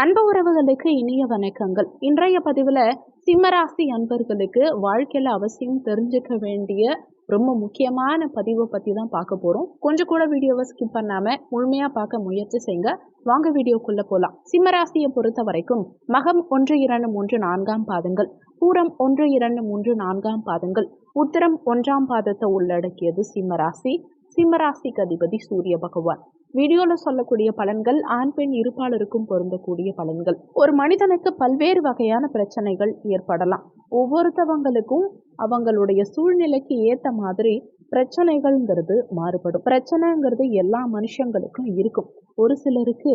அன்பு உறவுகளுக்கு இனிய வணக்கங்கள். இன்றைய பதிவில் சிம்மராசி அன்பர்களுக்கு வாழ்க்கையில் அவசியம் தெரிஞ்சுக்க வேண்டிய ரொம்ப முக்கியமான பதிவை பற்றி தான் பார்க்க போகிறோம் கொஞ்சம் கூட வீடியோவை ஸ்கிப் பண்ணாமல் முழுமையாக பார்க்க முயற்சி செய்யுங்க. வாங்க வீடியோக்குள்ளே போகலாம் சிம்மராசியை பொறுத்த வரைக்கும் மகம் ஒன்று இரண்டு மூன்று நான்காம் பாதங்கள். பூரம் ஒன்று இரண்டு மூன்று நான்காம் பாதங்கள். உத்தரம் ஒன்றாம் பாதத்தை உள்ளடக்கியது சிம்மராசி. சிம்மராசிக்கு அதிபதி சூரிய பகவான். வீடியோவில் சொல்லக்கூடிய பலன்கள் ஆண் பெண் இருப்பாளருக்கும் பொருந்தக்கூடிய பலன்கள். ஒரு மனிதனுக்கு பல்வேறு வகையான பிரச்சனைகள் ஏற்படலாம். ஒவ்வொருத்தவங்களுக்கும் அவங்களுடைய சூழ்நிலைக்கு ஏற்ற மாதிரி பிரச்சனைகள்ங்கிறது மாறுபடும். பிரச்சனைங்கிறது எல்லா மனுஷங்களுக்கும் இருக்கும். ஒரு சிலருக்கு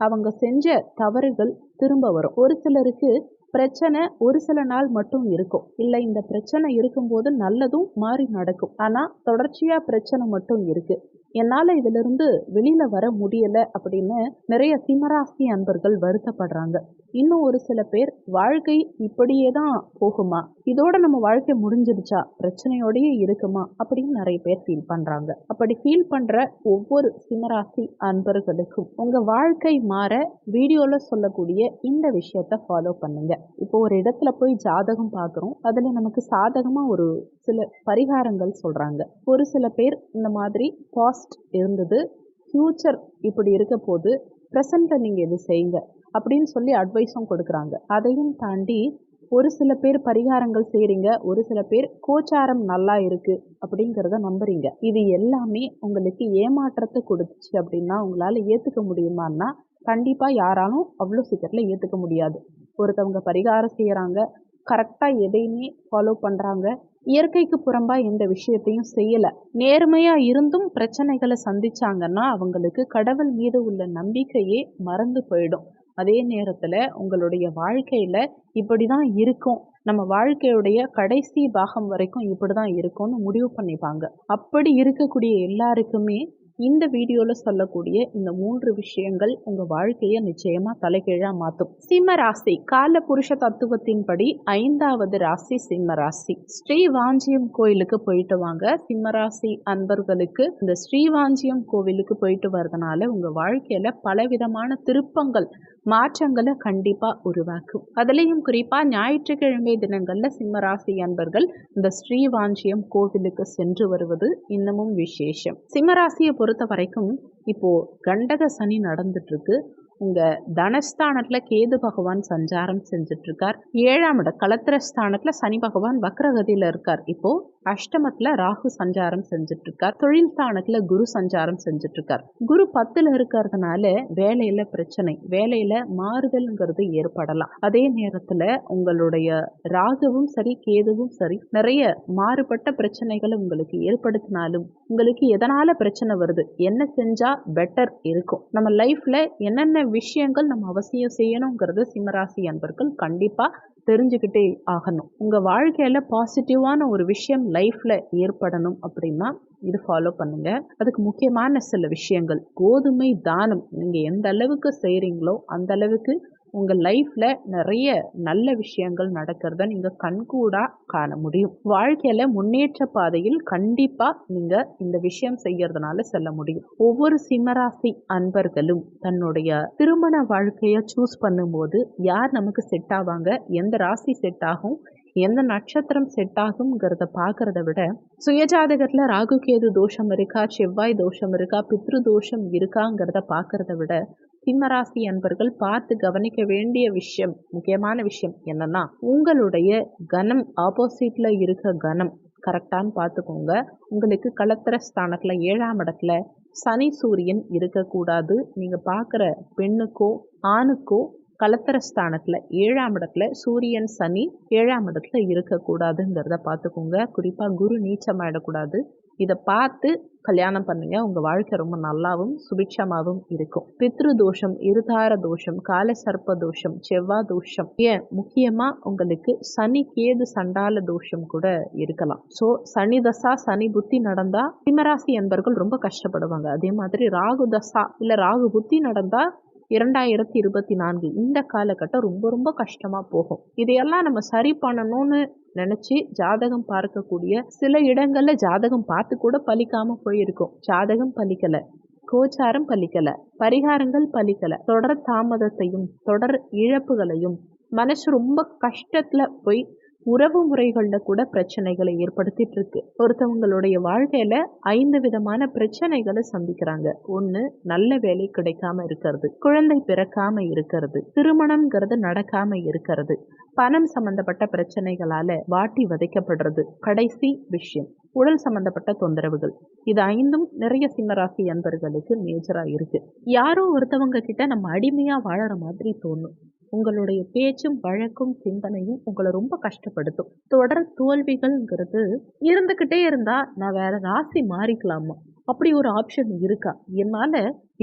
அவங்க செஞ்ச தவறுகள் திரும்ப வரும். ஒரு சிலருக்கு பிரச்சனை ஒரு சில நாள் மட்டும் இருக்கும். இல்லை இந்த பிரச்சனை இருக்கும்போது நல்லதும் மாறி நடக்கும். ஆனால் தொடர்ச்சியாக பிரச்சனை மட்டும் இருக்கு. என்னால் இதிலிருந்து வெளியில் வர முடியலை அப்படின்னு நிறைய சிம்மராசி அன்பர்கள் வருத்தப்படுறாங்க. இன்னும் ஒரு சில பேர் வாழ்க்கை இப்படியே தான் போகுமா? இதோட நம்ம வாழ்க்கை முடிஞ்சிருச்சா பிரச்சனையோடயே இருக்குமா? அப்படின்னு நிறைய பேர் ஃபீல் பண்ணுறாங்க அப்படி ஃபீல் பண்ணுற ஒவ்வொரு சிம்மராசி அன்பர்களுக்கும் உங்கள் வாழ்க்கை மாற வீடியோவில் சொல்லக்கூடிய இந்த விஷயத்த ஃபாலோ பண்ணுங்க. இப்போ ஒரு இடத்துல போய் ஜாதகம் பார்க்குறோம். அதில் நமக்கு சாதகமாக ஒரு சில பரிகாரங்கள் சொல்கிறாங்க ஒரு சில பேர் இந்த மாதிரி பாஸ்ட் இருந்தது. ஃப்யூச்சர் இப்படி இருக்க போது ப்ரெசண்ட்டை நீங்கள் இது செய்யுங்க. அப்படின்னு சொல்லி அட்வைஸும் கொடுக்குறாங்க. அதையும் தாண்டி ஒரு சில பேர் பரிகாரங்கள் செய்கிறீங்க ஒரு சில பேர் கோச்சாரம் நல்லா இருக்குது அப்படிங்கிறத நம்புறீங்க. இது எல்லாமே உங்களுக்கு ஏமாற்றத்தை கொடுத்துச்சு அப்படின்னா உங்களால் ஏற்றுக்க முடியுமான்னா கண்டிப்பாக யாராலும் அவ்வளோ சீக்கிரத்தில் ஏற்றுக்க முடியாது. ஒருத்தவங்க பரிகாரம் செய்கிறாங்க கரெக்டாக எதையுமே ஃபாலோ பண்ணுறாங்க இயற்கைக்கு புறம்பாக எந்த விஷயத்தையும் செய்யலை. நேர்மையாக இருந்தும் பிரச்சனைகளை சந்திச்சாங்கன்னா அவங்களுக்கு கடவுள் மீது உள்ள நம்பிக்கையே மறந்து போயிடும். அதே நேரத்தில் உங்களுடைய வாழ்க்கையில் இப்படி தான் இருக்கும். நம்ம வாழ்க்கையுடைய கடைசி பாகம் வரைக்கும் இப்படி தான் இருக்கும்னு முடிவு பண்ணிப்பாங்க. அப்படி இருக்கக்கூடிய எல்லாருக்குமே இந்த வீடியோவில் சொல்லக்கூடிய இந்த மூன்று விஷயங்கள் உங்கள் வாழ்க்கையை நிச்சயமாக தலைகீழாக மாற்றும் சிம்ம ராசி கால புருஷ தத்துவத்தின்படி ஐந்தாவது ராசி சிம்ம ராசி. ஸ்ரீவாஞ்சியம் கோயிலுக்கு போயிட்டு வாங்க. சிம்மராசி அன்பர்களுக்கு இந்த ஸ்ரீவாஞ்சியம் கோவிலுக்கு போயிட்டு வர்றதுனால உங்கள் வாழ்க்கையில் பலவிதமான திருப்பங்கள் மாற்றங்களை கண்டிப்பாக உருவாக்கும். அதுலேயும் குறிப்பாக ஞாயிற்றுக்கிழமை தினங்களில் சிம்மராசி அன்பர்கள் இந்த ஸ்ரீவாஞ்சியம் கோவிலுக்கு சென்று வருவது இன்னமும் விசேஷம். சிம்மராசியை பொறுத்த வரைக்கும் இப்போது கண்டக சனி நடந்துட்டுருக்கு. உங்கள் தனஸ்தானத்தில் கேது பகவான் சஞ்சாரம் செஞ்சிட்ருக்கார் ஏழாம் இட கலத்திரஸ்தானத்தில் சனி பகவான் வக்ரகதியில் இருக்கார். இப்போது அஷ்டமத்தில் ராகு சஞ்சாரம் செஞ்சிட்ருக்கார். தொழில் ஸ்தானத்தில் குரு சஞ்சாரம் செஞ்சிட்ருக்கார். குரு பத்தில் இருக்கிறதுனால வேலையில் பிரச்சனை வேலையில் மாறுதல்ங்கிறது ஏற்படலாம். அதே நேரத்தில் உங்களுடைய ராகுவும் சரி கேதுவும் சரி நிறைய மாறுபட்ட பிரச்சனைகளை உங்களுக்கு ஏற்படுத்தினாலும் உங்களுக்கு எதனால் பிரச்சனை வருது என்ன செஞ்சால் பெட்டர் இருக்கும். நம்ம லைஃப்பில் என்னென்ன விஷயங்கள் நம்ம அவசியம் செய்யணுங்கிறது சிம்மராசி அன்பர்கள் கண்டிப்பாக தெரிஞ்சுக்கிட்டே ஆகணும். உங்கள் வாழ்க்கையில் பாசிட்டிவான ஒரு விஷயம் லைஃப்பில் ஏற்படணும் அப்படின்னா இது ஃபாலோ பண்ணுங்கள் அதுக்கு முக்கியமான சில விஷயங்கள். கோதுமை தானம் நீங்கள் எந்த அளவுக்கு செய்கிறீங்களோ அந்த அளவுக்கு உங்கள் லைஃப்பில் நிறைய நல்ல விஷயங்கள் நடக்கிறத நீங்கள் கண்கூடாக காண முடியும். வாழ்க்கையில் முன்னேற்ற பாதையில் கண்டிப்பாக நீங்கள் இந்த விஷயம் செய்யறதுனால செல்ல முடியும். ஒவ்வொரு சிம்மராசி அன்பர்களும் தன்னுடைய திருமண வாழ்க்கையை சூஸ் பண்ணும்போது யார் நமக்கு செட் ஆவாங்க? எந்த ராசி செட் ஆகும்? எந்த நட்சத்திரம் செட் ஆகுங்கிறத பார்க்குறத விட சுயஜாதகத்தில் ராகு கேது தோஷம் இருக்கா? செவ்வாய் தோஷம் இருக்கா? பித்ரு தோஷம் இருக்காங்கிறத பார்க்குறத விட சிம்மராசி அன்பர்கள் பார்த்து கவனிக்க வேண்டிய விஷயம் முக்கியமான விஷயம் என்னன்னா உங்களுடைய கனம் ஆப்போசிட்ல இருக்க கனம் கரெக்டான்னு பார்த்துக்கோங்க. உங்களுக்கு களத்திர ஸ்தானத்தில் ஏழாம் இடத்துல சனி சூரியன் இருக்கக்கூடாது. நீங்கள் பார்க்குற பெண்ணுக்கோ ஆணுக்கோ கலத்தர ஸ்தானத்தில் ஏழாம் இடத்துல சூரியன் சனி ஏழாம் இடத்துல இருக்கக்கூடாதுங்கிறத பார்த்துக்கோங்க. குறிப்பாக குரு நீச்சமாயிடக்கூடாது. இதை பார்த்து கல்யாணம் பண்ணுங்க. உங்கள் வாழ்க்கை ரொம்ப நல்லாவும் சுபிட்சமாகவும் இருக்கும். பித்ரு தோஷம் இருதார தோஷம் கால சர்ப்ப தோஷம் செவ்வாய் தோஷம் ஏன்? முக்கியமாக உங்களுக்கு சனி கேது சண்டால தோஷம் கூட இருக்கலாம். ஸோ சனி தசா சனி புத்தி நடந்தால் சிம்மராசி என்பர்கள் ரொம்ப கஷ்டப்படுவாங்க. அதே மாதிரி ராகு தசா இல்லை ராகு புத்தி நடந்தால் இரண்டாயிரத்தி இருபத்தி நான்கு இந்த காலகட்டம் ரொம்ப ரொம்ப கஷ்டமாக போகும். இதையெல்லாம் நம்ம சரி பண்ணணும்னு நினச்சி ஜாதகம் பார்க்கக்கூடிய சில இடங்களில் ஜாதகம் பார்த்து கூட பலிக்காமல் போயிருக்கும். ஜாதகம் பலிக்கலை கோச்சாரம் பலிக்கல பரிகாரங்கள் பலிக்கல. தொடர் தாமதத்தையும் தொடர் இழப்புகளையும் மனசு ரொம்ப கஷ்டத்துல போய் உறவு முறைகளில் கூட பிரச்சனைகளை ஏற்படுத்திட்டு இருக்கு. ஒருத்தவங்களுடைய வாழ்க்கையில ஐந்து விதமான பிரச்சனைகளை சந்திக்கிறாங்க. ஒன்று நல்ல வேலை கிடைக்காம இருக்கிறது. குழந்தை பிறக்காம இருக்கிறது. திருமணம்ங்கிறது நடக்காம இருக்கிறது. பணம் சம்பந்தப்பட்ட பிரச்சனைகளால வாட்டி வதைக்கப்படுறது. கடைசி விஷயம். உடல் சம்பந்தப்பட்ட தொந்தரவுகள். இது ஐந்தும் நிறைய சிம்மராசி அன்பர்களுக்கு மேஜரா இருக்கு. யாரோ ஒருத்தவங்க கிட்ட நம்ம அடிமையா வாழற மாதிரி தோணும். உங்களுடைய பேச்சும் வழக்கும் சிந்தனையும் உங்களை ரொம்ப கஷ்டப்படுத்தும். தொடர் தோல்விகள்ங்கிறது இருந்துக்கிட்டே இருந்தா நான் வேற ராசி மாறிக்கலாமா? அப்படி ஒரு ஆப்ஷன் இருக்கா? என்னால்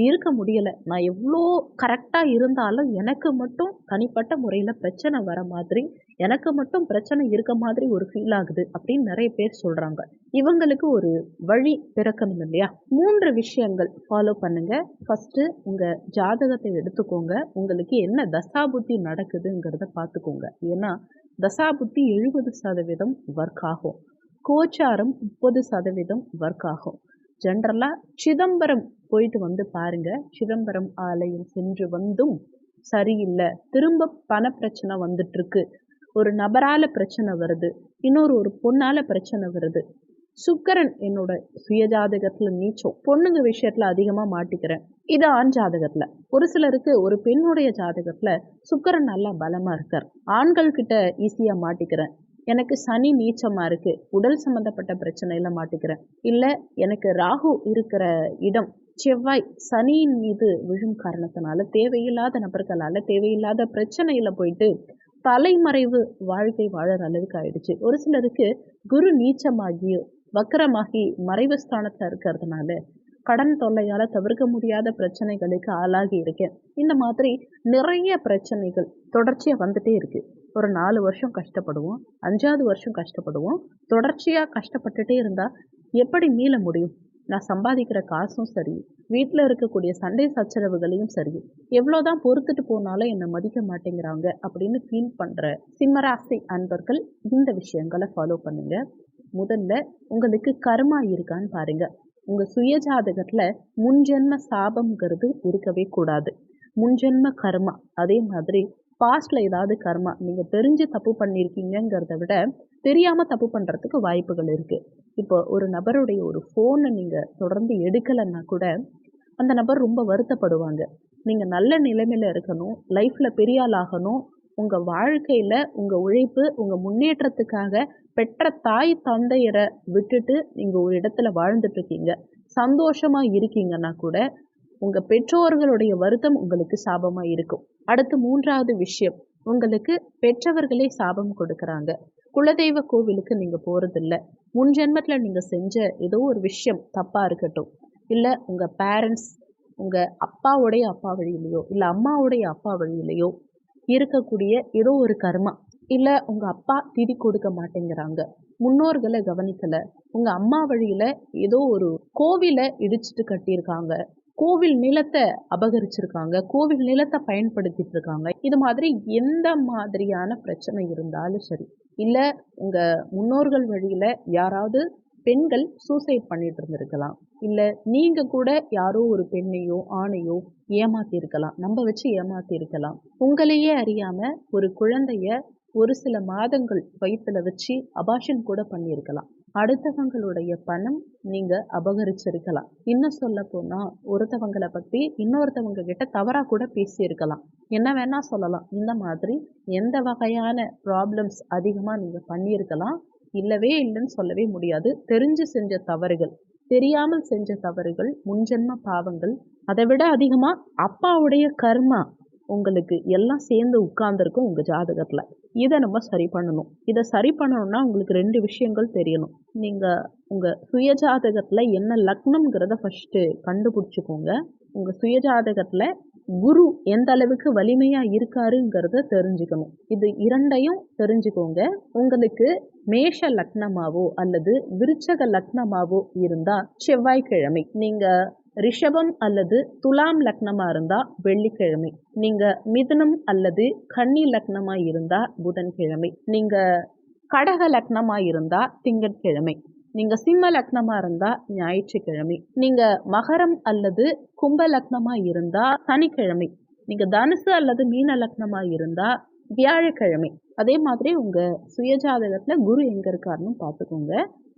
இருக்க முடியலை. நான் எவ்வளோ கரெக்டாக இருந்தாலும் எனக்கு மட்டும் தனிப்பட்ட முறையில் பிரச்சனை வர மாதிரி எனக்கு மட்டும் பிரச்சனை இருக்க மாதிரி ஒரு ஃபீல் ஆகுது அப்படின்னு நிறைய பேர் சொல்கிறாங்க இவங்களுக்கு ஒரு வழி பிறக்கணும் இல்லையா? மூன்று விஷயங்கள் ஃபாலோ பண்ணுங்க. ஃபஸ்ட்டு உங்கள் ஜாதகத்தை எடுத்துக்கோங்க. உங்களுக்கு என்ன தசாபுத்தி நடக்குதுங்கிறத பார்த்துக்கோங்க. ஏன்னா தசாபுத்தி எழுபது சதவீதம் ஒர்க் ஆகும். கோச்சாரம் முப்பது சதவீதம் ஒர்க் ஆகும். ஜென்ரலாக சிதம்பரம் போயிட்டு வந்து பாருங்கள் சிதம்பரம் ஆலயம் சென்று வந்தும் சரியில்லை. திரும்ப பண பிரச்சனை வந்துட்டுருக்கு. ஒரு நபரால் பிரச்சனை வருது. இன்னொரு ஒரு பொண்ணால் பிரச்சனை வருது. சுக்கரன் என்னோட சுயஜாதகத்தில் நீச்சம். பொண்ணுங்க விஷயத்தில் அதிகமாக மாட்டிக்கிறேன். இது ஆண் ஜாதகத்தில். ஒரு சிலருக்கு ஒரு பெண்ணுடைய ஜாதகத்தில் சுக்கரன் நல்லா பலமாக இருக்கார். ஆண்கள் கிட்ட ஈஸியாக மாட்டிக்கிறேன். எனக்கு சனி நீச்சமாக இருக்குது உடல் சம்மந்தப்பட்ட பிரச்சனையில் மாட்டிக்கிறேன். இல்லை எனக்கு ராகு இருக்கிற இடம் செவ்வாய் சனியின் மீது விழும் காரணத்தினால தேவையில்லாத நபர்களால் தேவையில்லாத பிரச்சனையில் போயிட்டு தலைமறைவு வாழ்க்கை வாழற அளவுக்கு ஆயிடுச்சு. ஒரு சிலருக்கு குரு நீச்சமாகி வக்கரமாகி மறைவு ஸ்தானத்தில் இருக்கிறதுனால கடன் தொல்லையால் தவிர்க்க முடியாத பிரச்சனைகளுக்கு ஆளாகி இருக்கேன். இந்த மாதிரி நிறைய பிரச்சனைகள் தொடர்ச்சியாக வந்துட்டே இருக்குது ஒரு நாலு வருஷம் கஷ்டப்படுவோம் அஞ்சாவது வருஷம் கஷ்டப்படுவோம் தொடர்ச்சியாக கஷ்டப்பட்டுட்டே இருந்தால் எப்படி மீள முடியும்? நான் சம்பாதிக்கிற காசும் சரி வீட்டில் இருக்கக்கூடிய சண்டை சச்சரவுகளையும் சரி எவ்வளோதான் பொறுத்துட்டு போனாலும் என்னை மதிக்க மாட்டேங்கிறாங்க அப்படின்னு ஃபீல் பண்ணுற சிம்மராசி அன்பர்கள் இந்த விஷயங்களை ஃபாலோ பண்ணுங்க. முதல்ல உங்களுக்கு கர்மா இருக்கான்னு பாருங்க. உங்கள் சுயஜாதகத்தில் முன்ஜென்ம சாபம்ங்கிறது இருக்கவே கூடாது. முன்ஜென்ம கர்மா அதே மாதிரி பாஸ்டில் ஏதாவது கர்மா நீங்கள் தெரிஞ்சு தப்பு பண்ணியிருக்கீங்கிறத விட தெரியாமல் தப்பு பண்ணுறதுக்கு வாய்ப்புகள் இருக்குது இப்போ ஒரு நபருடைய ஒரு ஃபோனை நீங்கள் தொடர்ந்து எடுக்கலைன்னா கூட அந்த நபர் ரொம்ப வருத்தப்படுவாங்க. நீங்கள் நல்ல நிலைமையில் இருக்கணும் லைஃப்பில் பெரிய ஆள் ஆகணும் உங்கள் வாழ்க்கையில் உங்கள் உழைப்பு உங்கள் முன்னேற்றத்துக்காக பெற்ற தாய் தந்தையரை விட்டுட்டு நீங்கள் ஒரு இடத்துல வாழ்ந்துட்டுருக்கீங்க. சந்தோஷமாக இருக்கீங்கன்னா கூட உங்கள் பெற்றோர்களுடைய வருத்தம் உங்களுக்கு சாபமாக இருக்கும். அடுத்து மூன்றாவது விஷயம் உங்களுக்கு பெற்றவர்களே சாபம் கொடுக்குறாங்க. குலதெய்வ கோவிலுக்கு நீங்கள் போகிறதில்ல முன் ஜென்மத்தில் நீங்கள் செஞ்ச ஏதோ ஒரு விஷயம் தப்பாக இருக்கட்டும். இல்லை உங்கள் பேரண்ட்ஸ் உங்கள் அப்பாவுடைய அப்பா வழியிலையோ இல்லை அம்மாவுடைய அப்பா வழியிலையோ இருக்கக்கூடிய ஏதோ ஒரு கர்மா இல்லை உங்கள் அப்பா திதி கொடுக்க மாட்டேங்கிறாங்க. முன்னோர்களை கவனிக்கலை. உங்கள் அம்மா வழியில் ஏதோ ஒரு கோவிலை இடிச்சிட்டு கட்டியிருக்காங்க. கோவில் நிலத்தை அபகரிச்சிருக்காங்க. கோவில் நிலத்தை பயன்படுத்திட்டு இருக்காங்க. இது மாதிரி எந்த மாதிரியான பிரச்சனை இருந்தாலும் சரி இல்லை உங்கள் முன்னோர்கள் வழியில் யாராவது பெண்கள் சூசைட் பண்ணிட்டு இருந்திருக்கலாம். இல்லை நீங்கள் கூட யாரோ ஒரு பெண்ணையோ ஆணையோ ஏமாத்தி இருக்கலாம் நம்ப வச்சு ஏமாத்தி இருக்கலாம் உங்களையே அறியாமல் ஒரு குழந்தைய ஒரு சில மாதங்கள் வயிற்றில் வச்சு அபாஷன் கூட பண்ணியிருக்கலாம். அடுத்தவங்களுடைய பணம் நீங்க அபகரிச்சிருக்கலாம். இன்னும் சொல்ல போனா ஒருத்தவங்களை பத்தி இன்னொருத்தவங்க கிட்ட தவறா கூட பேசியிருக்கலாம். என்ன வேணா சொல்லலாம். இந்த மாதிரி எந்த வகையான ப்ராப்ளம்ஸ் அதிகமா நீங்க பண்ணியிருக்கலாம். இல்லவே இல்லைன்னு சொல்லவே முடியாது. தெரிஞ்சு செஞ்ச தவறுகள் தெரியாமல் செஞ்ச தவறுகள் முன்ஜென்ம பாவங்கள் அதை விட அதிகமா அப்பாவுடைய கர்மா உங்களுக்கு எல்லாம் சேர்ந்து உட்கார்ந்துருக்கும் உங்கள் ஜாதகத்தில். இதை நம்ம சரி பண்ணணும். இதை சரி பண்ணணும்னா உங்களுக்கு ரெண்டு விஷயங்கள் தெரியணும். நீங்கள் உங்கள் சுயஜாதகத்தில் என்ன லக்னம்ங்கிறத ஃபஸ்ட்டு கண்டுபிடிச்சிக்கோங்க. உங்கள் சுயஜாதகத்தில் குரு எந்த அளவுக்கு வலிமையாக இருக்காருங்கிறத தெரிஞ்சுக்கணும். இது இரண்டையும் தெரிஞ்சுக்கோங்க. உங்களுக்கு மேஷ லக்னமாவோ அல்லது விருச்சக லக்னமாவோ இருந்தால் செவ்வாய்க்கிழமை நீங்கள் ரிஷபம் அல்லது துலாம் லக்னமாக இருந்தால் வெள்ளிக்கிழமை. நீங்கள் மிதுனம் அல்லது கன்னி லக்னமாக இருந்தால் புதன்கிழமை. நீங்கள் கடக லக்னமாக இருந்தால் திங்கட்கிழமை. நீங்கள் சிம்ம லக்னமாக இருந்தால் ஞாயிற்றுக்கிழமை. நீங்கள் மகரம் அல்லது கும்ப லக்னமாக இருந்தால் சனிக்கிழமை. நீங்கள் தனுசு அல்லது மீன லக்னமாக இருந்தால் வியாழக்கிழமை. அதே மாதிரி உங்கள் சுயஜாதகத்தில் குரு எங்கே இருக்காருன்னு பார்த்துக்கோங்க.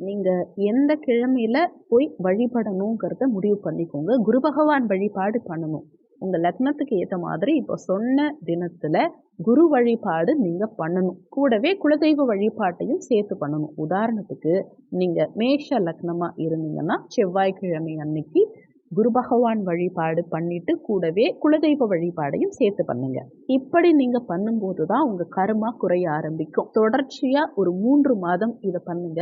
நீங்கள் எந்த கிழமையில் போய் வழிபடணுங்கிறத முடிவு பண்ணிக்கோங்க. குரு பகவான் வழிபாடு பண்ணணும். உங்கள் லக்னத்துக்கு ஏற்ற மாதிரி இப்போ சொன்ன தினத்தில் குரு வழிபாடு நீங்கள் பண்ணணும். கூடவே குலதெய்வ வழிபாட்டையும் சேர்த்து பண்ணணும். உதாரணத்துக்கு நீங்கள் மேஷ லக்னமாக இருந்தீங்கன்னா செவ்வாய்க்கிழமை அன்னைக்கு குரு பகவான் வழிபாடு பண்ணிட்டு கூடவே குலதெய்வ வழிபாடையும் சேர்த்து பண்ணுங்க. இப்படி நீங்க பண்ணும்போது தான் உங்க கருமா குறைய ஆரம்பிக்கும். தொடர்ச்சியா ஒரு மூன்று மாதம் இதை பண்ணுங்க.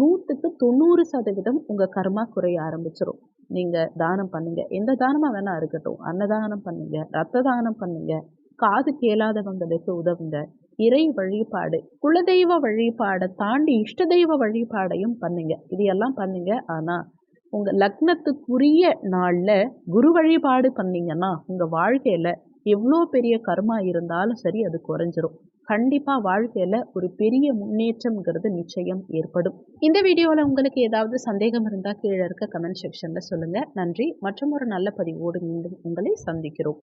நூற்றுக்கு தொண்ணூறு சதவீதம் உங்க கர்மா குறைய ஆரம்பிச்சிடும் நீங்க தானம் பண்ணுங்க. எந்த தானமா வேணா இருக்கட்டும். அன்னதானம் பண்ணுங்க ரத்த தானம் பண்ணுங்க காது கேளாதவங்களுக்கு உதவுங்க. இறை வழிபாடு குலதெய்வ வழிபாடை தாண்டி இஷ்ட தெய்வ வழிபாடையும் பண்ணுங்க. இது எல்லாம் பண்ணுங்க. ஆனா உங்கள் லக்னத்துக்குரிய நாளில் குரு வழிபாடு பண்ணீங்கன்னா உங்கள் வாழ்க்கையில் எவ்வளோ பெரிய கர்மா இருந்தாலும் சரி அது குறைஞ்சிரும். கண்டிப்பாக வாழ்க்கையில் ஒரு பெரிய முன்னேற்றம்ங்கிறது நிச்சயம் ஏற்படும். இந்த வீடியோவில் உங்களுக்கு ஏதாவது சந்தேகம் இருந்தால் கீழே இருக்க கமெண்ட் செக்ஷனில் சொல்லுங்கள் நன்றி. மற்றும் ஒரு நல்ல பதிவோடு மீண்டும் உங்களை சந்திக்கிறோம்.